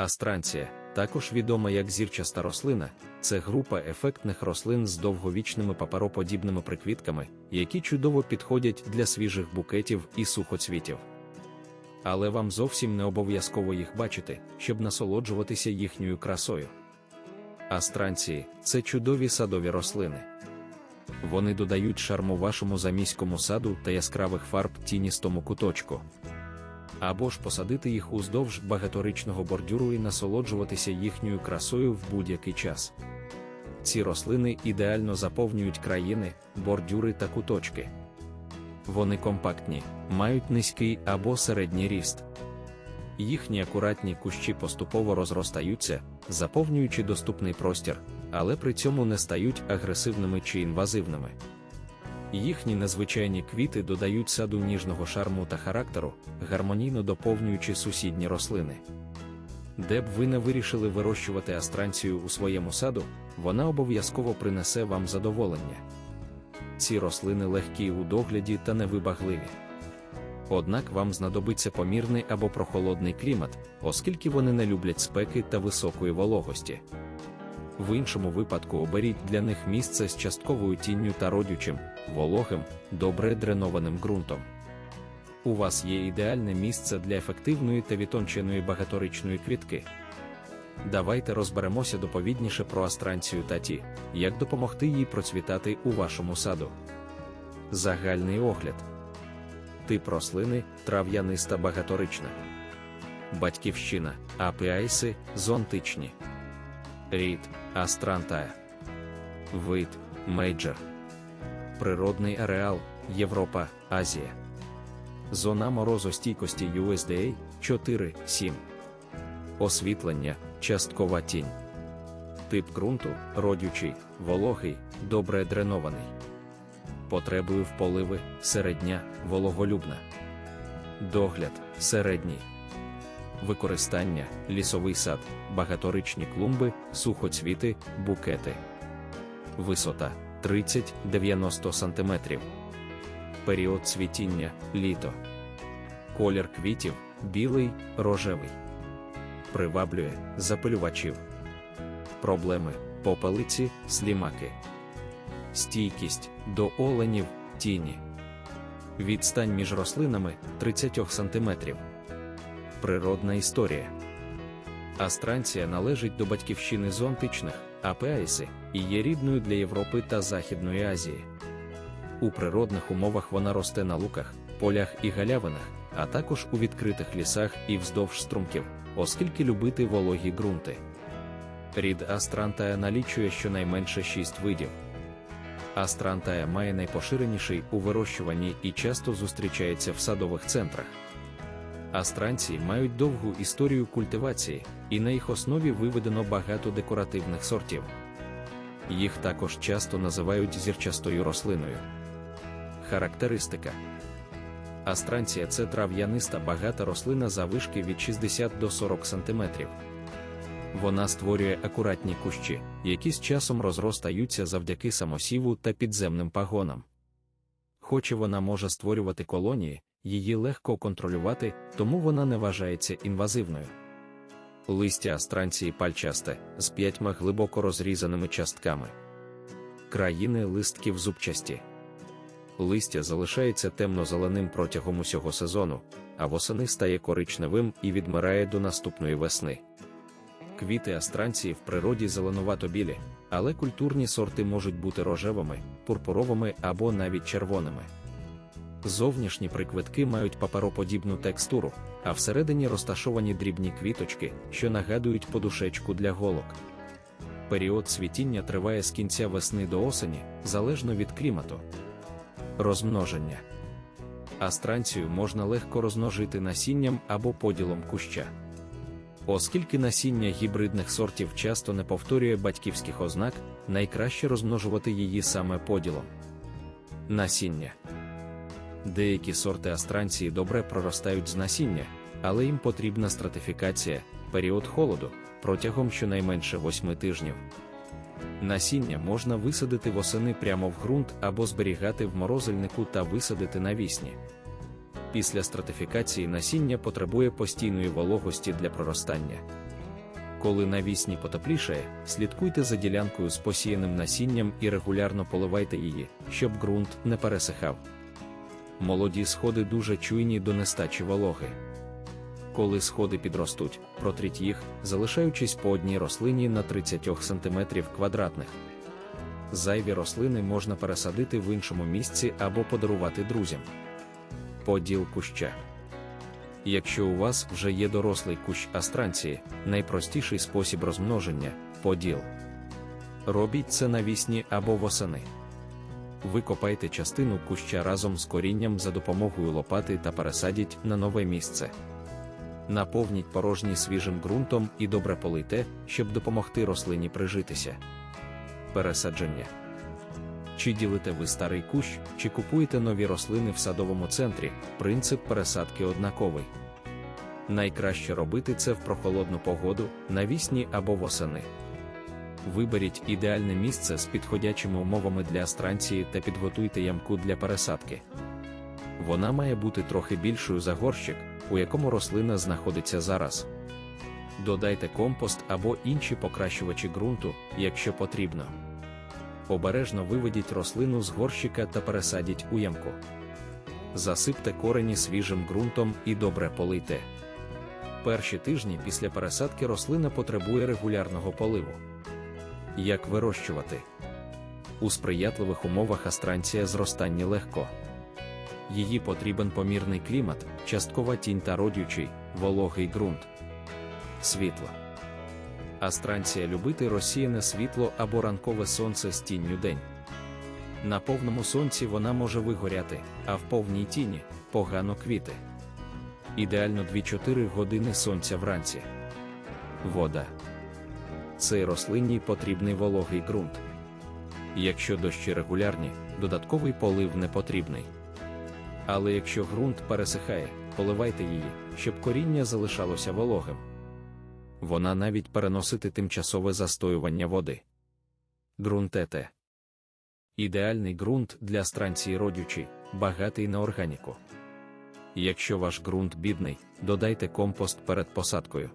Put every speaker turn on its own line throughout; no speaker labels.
Астранція, також відома як зірчаста рослина, це група ефектних рослин з довговічними папероподібними приквітками, які чудово підходять для свіжих букетів і сухоцвітів. Але вам зовсім не обов'язково їх бачити, щоб насолоджуватися їхньою красою. Астранції це чудові садові рослини. Вони додають шарму вашому заміському саду та яскравих фарб тіністому куточку. Або ж посадити їх уздовж багаторічного бордюру і насолоджуватися їхньою красою в будь-який час. Ці рослини ідеально заповнюють країни, бордюри та куточки. Вони компактні, мають низький або середній ріст. Їхні акуратні кущі поступово розростаються, заповнюючи доступний простір, але при цьому не стають агресивними чи інвазивними. Їхні незвичайні квіти додають саду ніжного шарму та характеру, гармонійно доповнюючи сусідні рослини. Де б ви не вирішили вирощувати астранцію у своєму саду, вона обов'язково принесе вам задоволення. Ці рослини легкі у догляді та невибагливі. Однак вам знадобиться помірний або прохолодний клімат, оскільки вони не люблять спеки та високої вологості. В іншому випадку оберіть для них місце з частковою тінню та родючим, вологим, добре дренованим ґрунтом. У вас є ідеальне місце для ефективної та відтонченої багаторічної квітки. Давайте розберемося доповідніше про астранцію та ті, як допомогти їй процвітати у вашому саду. Загальний огляд. Тип рослини трав'яниста багаторична. Батьківщина, апіайси, зонтичні. Рід Астрантая. Вид Мейджор. Природний ареал Європа, Азія. Зона морозостійкості USDA 4-7. Освітлення, часткова тінь. Тип ґрунту родючий, вологий, добре дренований. Потребою в поливи середня, вологолюбна. Догляд середній. Використання лісовий сад, багаторичні клумби, сухоцвіти, букети. Висота 30-90 см. Період цвітіння літо. Колір квітів білий, рожевий. Приваблює запилювачів. Проблеми попелиці, слімаки. Стійкість до оленів, тіні. Відстань між рослинами 30 см. Природна історія. Астранція належить до батьківщини зонтичних, апеайси, і є рідною для Європи та Західної Азії. У природних умовах вона росте на луках, полях і галявинах, а також у відкритих лісах і вздовж струмків, оскільки любити вологі ґрунти. Рід Астрантая налічує щонайменше шість видів. Астрантая має найпоширеніший у вирощуванні і часто зустрічається в садових центрах. Астранці мають довгу історію культивації, і на їх основі виведено багато декоративних сортів. Їх також часто називають зірчастою рослиною. Характеристика Астранція це трав'яниста багата рослина завишки від 60 до 40 см. Вона створює акуратні кущі, які з часом розростаються завдяки самосіву та підземним пагонам. Хоч і вона може створювати колонії, її легко контролювати, тому вона не вважається інвазивною. Листя астранції пальчасте з п'ятьма глибоко розрізаними частками. Країни листків зубчасті. Листя залишається темно-зеленим протягом усього сезону, а восени стає коричневим і відмирає до наступної весни. Квіти астранції в природі зеленувато білі, але культурні сорти можуть бути рожевими, пурпуровими або навіть червоними. Зовнішні приквитки мають папероподібну текстуру, а всередині розташовані дрібні квіточки, що нагадують подушечку для голок. Період цвітіння триває з кінця весни до осені, залежно від клімату. Розмноження Астранцію можна легко розмножити насінням або поділом куща. Оскільки насіння гібридних сортів часто не повторює батьківських ознак, найкраще розмножувати її саме поділом. Насіння Деякі сорти астранції добре проростають з насіння, але їм потрібна стратифікація, період холоду протягом щонайменше 8 тижнів. Насіння можна висадити восени прямо в ґрунт або зберігати в морозильнику та висадити навісні. Після стратифікації насіння потребує постійної вологості для проростання. Коли навісні потеплішає, слідкуйте за ділянкою з посіяним насінням і регулярно поливайте її, щоб ґрунт не пересихав. Молоді сходи дуже чуйні до нестачі вологи. Коли сходи підростуть, протріть їх, залишаючись по одній рослині на 30 см квадратних. Зайві рослини можна пересадити в іншому місці або подарувати друзям. Поділ куща. Якщо у вас вже є дорослий кущ астранції, найпростіший спосіб розмноження поділ. Робіть це навісні або восени. Викопайте частину куща разом з корінням за допомогою лопати та пересадіть на нове місце. Наповніть порожній свіжим ґрунтом і добре полийте, щоб допомогти рослині прижитися. Пересадження. Чи ділите ви старий кущ, чи купуєте нові рослини в садовому центрі, принцип пересадки однаковий. Найкраще робити це в прохолодну погоду, навісні або восени. Виберіть ідеальне місце з підходячими умовами для астранції та підготуйте ямку для пересадки. Вона має бути трохи більшою за горщик, у якому рослина знаходиться зараз. Додайте компост або інші покращувачі ґрунту, якщо потрібно. Обережно виведіть рослину з горщика та пересадіть у ямку. Засипте корені свіжим ґрунтом і добре полийте. Перші тижні після пересадки рослина потребує регулярного поливу. Як вирощувати? У сприятливих умовах астранція зростання легко. Її потрібен помірний клімат, часткова тінь та родючий, вологий ґрунт. Світло. Астранція любити розсіяне світло або ранкове сонце з тінню день. На повному сонці вона може вигоряти, а в повній тіні погано квіти. Ідеально 2-4 години сонця вранці. Вода. Цей рослинній потрібний вологий ґрунт. Якщо дощі регулярні, додатковий полив не потрібний. Але якщо ґрунт пересихає, поливайте її, щоб коріння залишалося вологим. Вона навіть переносити тимчасове застоювання води. Ґрунтете. Ідеальний ґрунт для странції родючий, багатий на органіку. Якщо ваш ґрунт бідний, додайте компост перед посадкою.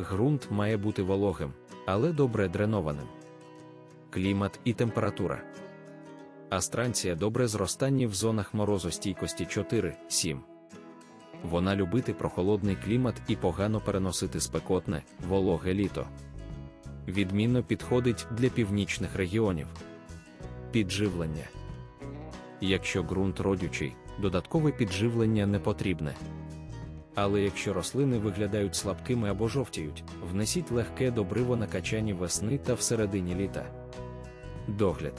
Ґрунт має бути вологим, але добре дренованим. Клімат і температура. Астранція добре зростання в зонах морозостійкості 4-7. Вона любити прохолодний клімат і погано переносити спекотне, вологе літо. Відмінно підходить для північних регіонів. Підживлення. Якщо ґрунт родючий, додаткове підживлення не потрібне. Але якщо рослини виглядають слабкими або жовтіють, внесіть легке добриво на качані весни та всередині літа. Догляд.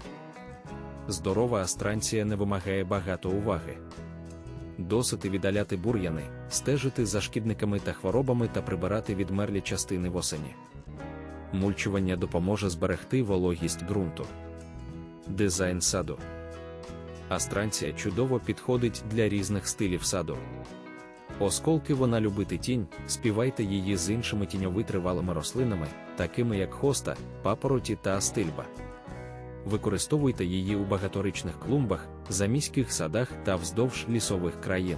Здорова астранція не вимагає багато уваги. Досити віддаляти бур'яни, стежити за шкідниками та хворобами та прибирати відмерлі частини восені. Мульчування допоможе зберегти вологість ґрунту. Дизайн саду. Астранція чудово підходить для різних стилів саду. Осколки вона любити тінь, співайте її з іншими тіньовитривалими рослинами, такими як хоста, папороті та астильба. Використовуйте її у багаторичних клумбах, заміських садах та вздовж лісових країн.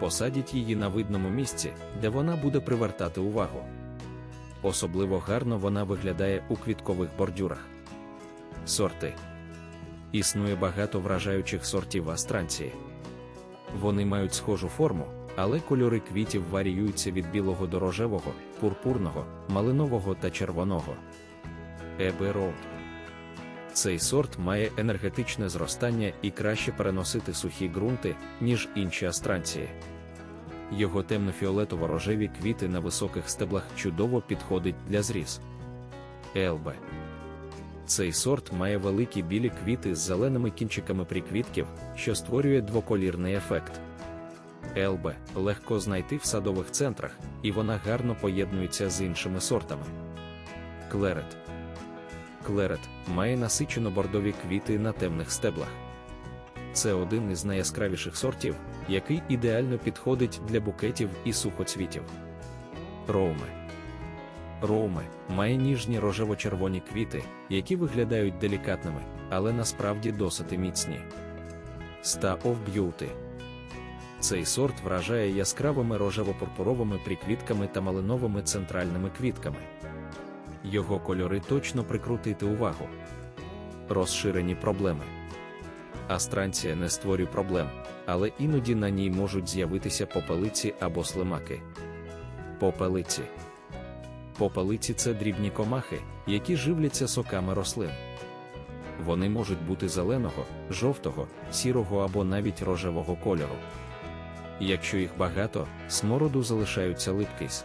Посадіть її на видному місці, де вона буде привертати увагу. Особливо гарно вона виглядає у квіткових бордюрах. Сорти існує багато вражаючих сортів астранції. Вони мають схожу форму, але кольори квітів варіюються від білого до рожевого, пурпурного, малинового та червоного. Ебероуд цей сорт має енергетичне зростання і краще переносити сухі ґрунти, ніж інші астранції. Його темно-фіолетово-рожеві квіти на високих стеблах чудово підходить для зріз. Елбе. Цей сорт має великі білі квіти з зеленими кінчиками приквітків, що створює двоколірний ефект. Елбе легко знайти в садових центрах, і вона гарно поєднується з іншими сортами. Клерет Клерет має насичено бордові квіти на темних стеблах. Це один із найяскравіших сортів, який ідеально підходить для букетів і сухоцвітів. Роуме. Роуме має ніжні рожево-червоні квіти, які виглядають делікатними, але насправді досить міцні. Ста of Beauty Цей сорт вражає яскравими рожево-пурпуровими приквітками та малиновими центральними квітками. Його кольори точно прикрутити увагу. Розширені проблеми. Астранція не створює проблем, але іноді на ній можуть з'явитися попелиці або слимаки. Попелиці. Попелиці це дрібні комахи, які живляться соками рослин. Вони можуть бути зеленого, жовтого, сірого або навіть рожевого кольору. Якщо їх багато, смороду залишаються липкість.